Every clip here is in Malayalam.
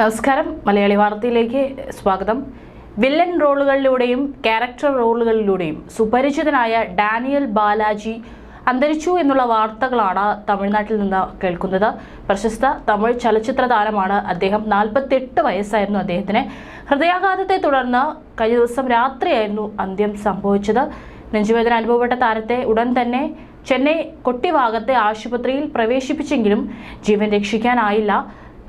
നമസ്കാരം. മലയാളി വാർത്തയിലേക്ക് സ്വാഗതം. വില്ലൻ റോളുകളിലൂടെയും ക്യാരക്ടർ റോളുകളിലൂടെയും സുപരിചിതനായ ഡാനിയൽ ബാലാജി അന്തരിച്ചു എന്നുള്ള വാർത്തകളാണ് തമിഴ്നാട്ടിൽ നിന്ന് കേൾക്കുന്നത്. പ്രശസ്ത തമിഴ് ചലച്ചിത്ര താരമാണ് അദ്ദേഹം. നാൽപ്പത്തെട്ട് വയസ്സായിരുന്നു അദ്ദേഹത്തിന്. ഹൃദയാഘാതത്തെ തുടർന്ന് കഴിഞ്ഞ ദിവസം രാത്രിയായിരുന്നു അന്ത്യം സംഭവിച്ചത്. നെഞ്ചുവേദന അനുഭവപ്പെട്ട താരത്തെ ഉടൻ തന്നെ ചെന്നൈ കൊട്ടിഭാഗത്തെ ആശുപത്രിയിൽ പ്രവേശിപ്പിച്ചെങ്കിലും ജീവൻ രക്ഷിക്കാനായില്ല.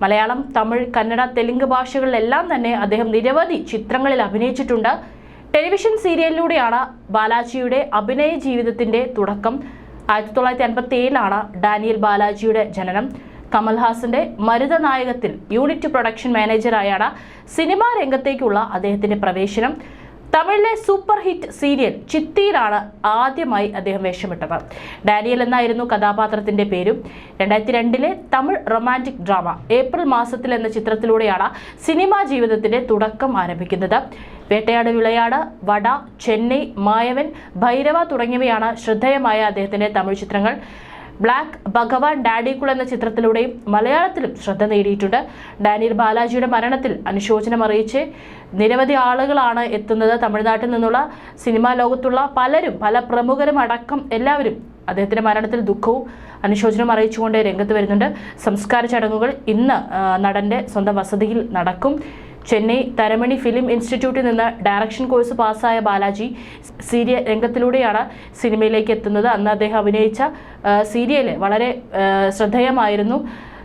മലയാളം തമിഴ് കന്നഡ തെലുങ്ക് ഭാഷകളിലെല്ലാം തന്നെ അദ്ദേഹം നിരവധി ചിത്രങ്ങളിൽ അഭിനയിച്ചിട്ടുണ്ട്. ടെലിവിഷൻ സീരിയലിലൂടെയാണ് ബാലാജിയുടെ അഭിനയ ജീവിതത്തിന്റെ തുടക്കം. ആയിരത്തി തൊള്ളായിരത്തി അൻപത്തി ഏഴിലാണ് ഡാനിയൽ ബാലാജിയുടെ ജനനം. കമൽഹാസന്റെ മരുത നായകത്തിൽ യൂണിറ്റ് പ്രൊഡക്ഷൻ മാനേജറായാണ് സിനിമാ രംഗത്തേക്കുള്ള അദ്ദേഹത്തിന്റെ പ്രവേശനം. തമിഴിലെ സൂപ്പർ ഹിറ്റ് സീരിയൽ ചിത്തിയിലാണ് ആദ്യമായി അദ്ദേഹം വേഷമിട്ടത്. ഡാനിയൽ എന്നായിരുന്നു കഥാപാത്രത്തിന്റെ പേരും. രണ്ടായിരത്തി രണ്ടിലെ തമിഴ് റൊമാന്റിക് ഡ്രാമ ഏപ്രിൽ മാസത്തിൽ എന്ന ചിത്രത്തിലൂടെയാണ് സിനിമാ ജീവിതത്തിന്റെ തുടക്കം ആരംഭിക്കുന്നത്. വേട്ടയാട് വിളയാട് വട ചെന്നൈ മായവൻ ഭൈരവ തുടങ്ങിയവയാണ് ശ്രദ്ധേയമായ അദ്ദേഹത്തിന്റെ തമിഴ് ചിത്രങ്ങൾ. ബ്ലാക്ക് ഭഗവാൻ ഡാഡിക്കുൾ എന്ന ചിത്രത്തിലൂടെയും മലയാളത്തിലും ശ്രദ്ധ നേടിയിട്ടുണ്ട്. ഡാനിയൽ ബാലാജിയുടെ മരണത്തിൽ അനുശോചനം അറിയിച്ച് നിരവധി ആളുകളാണ് എത്തുന്നത് തമിഴ്നാട്ടിൽ നിന്നുള്ള സിനിമാ ലോകത്തുള്ള പലരും പല പ്രമുഖരും അടക്കം എല്ലാവരും അദ്ദേഹത്തിന്റെ മരണത്തിൽ ദുഃഖവും അനുശോചനം അറിയിച്ചുകൊണ്ട് രംഗത്ത് വരുന്നുണ്ട്. സംസ്കാര ചടങ്ങുകൾ ഇന്ന് നടന്റെ സ്വന്തം വസതിയിൽ നടക്കും. ചെന്നൈ തരമണി ഫിലിം ഇൻസ്റ്റിറ്റ്യൂട്ടിൽ നിന്ന് ഡയറക്ഷൻ കോഴ്സ് പാസ്സായ ബാലാജി സീരിയൽ രംഗത്തിലൂടെയാണ് സിനിമയിലേക്ക് എത്തുന്നത്. അന്ന് അദ്ദേഹം അഭിനയിച്ച സീരിയൽ വളരെ ശ്രദ്ധേയമായിരുന്നു.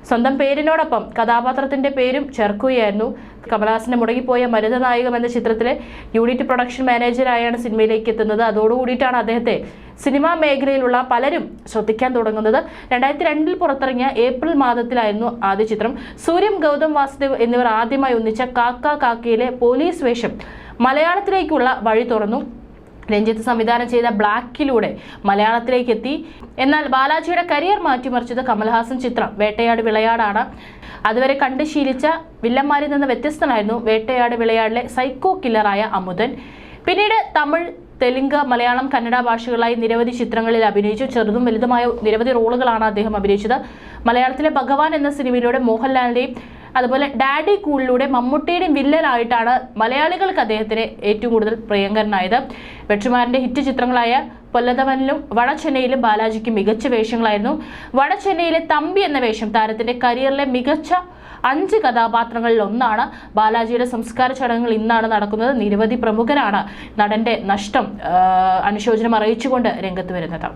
സ്വന്തം പേരിനോടൊപ്പം കഥാപാത്രത്തിന്റെ പേരും ചേർക്കുകയായിരുന്നു. കമലഹാസന്റെ മുടങ്ങിപ്പോയ മരുത നായകം എന്ന ചിത്രത്തിലെ യൂണിറ്റ് പ്രൊഡക്ഷൻ മാനേജറായാണ് സിനിമയിലേക്ക് എത്തുന്നത്. അതോടുകൂടിയിട്ടാണ് അദ്ദേഹത്തെ സിനിമാ മേഖലയിലുള്ള പലരും ശ്രദ്ധിക്കാൻ തുടങ്ങുന്നത്. രണ്ടായിരത്തി രണ്ടിൽ പുറത്തിറങ്ങിയ ഏപ്രിൽ മാസത്തിലായിരുന്നു ആദ്യ ചിത്രം. സൂര്യം ഗൗതം വാസുദേവ് എന്നിവർ ആദ്യമായി ഒന്നിച്ച കാക്ക കാക്കയിലെ പോലീസ് വേഷം മലയാളത്തിലേക്കുള്ള വഴി തുറന്നു. രഞ്ജിത്ത് സംവിധാനം ചെയ്ത ബ്ലാക്കിലൂടെ മലയാളത്തിലേക്ക് എത്തി എന്നാൽ ബാലാജിയുടെ കരിയർ മാറ്റിമറിച്ചത് കമൽഹാസൻ ചിത്രം വേട്ടയാട് വിളയാടാണ്. അതുവരെ കണ്ട് ശീലിച്ച വില്ലന്മാരിൽ നിന്ന് വ്യത്യസ്തനായിരുന്നു വേട്ടയാട് വിളയാടിലെ സൈക്കോ കില്ലറായ അമുദൻ പിന്നീട് തമിഴ് തെലുങ്ക് മലയാളം കന്നഡ ഭാഷകളായി നിരവധി ചിത്രങ്ങളിൽ അഭിനയിച്ചു. ചെറുതും വലുതുമായ നിരവധി റോളുകളാണ് അദ്ദേഹം അഭിനയിച്ചത്. മലയാളത്തിലെ ഭഗവാൻ എന്ന സിനിമയിലൂടെ മോഹൻലാലിന്റെയും അതുപോലെ ഡാഡി കൂളിലൂടെ മമ്മൂട്ടിയുടെയും വില്ലനായിട്ടാണ് മലയാളികൾക്ക് അദ്ദേഹത്തിന് ഏറ്റവും കൂടുതൽ പ്രിയങ്കരനായത്. വെട്ടുമാരന്റെ ഹിറ്റ് ചിത്രങ്ങളായ പൊല്ലതവനിലും വടചെന്നൈയിലും ബാലാജിക്ക് മികച്ച വേഷങ്ങളായിരുന്നു. വടചെന്നൈയിലെ തമ്പി എന്ന വേഷം താരത്തിന്റെ കരിയറിലെ മികച്ച അഞ്ച് കഥാപാത്രങ്ങളിൽ ഒന്നാണ്. ബാലാജിയുടെ സംസ്കാര ചടങ്ങുകൾ ഇന്നാണ് നടക്കുന്നത്. നിരവധി പ്രമുഖരാണ് നടന്റെ നഷ്ടം അനുശോചനം അറിയിച്ചുകൊണ്ട് രംഗത്ത് വരുന്നത്.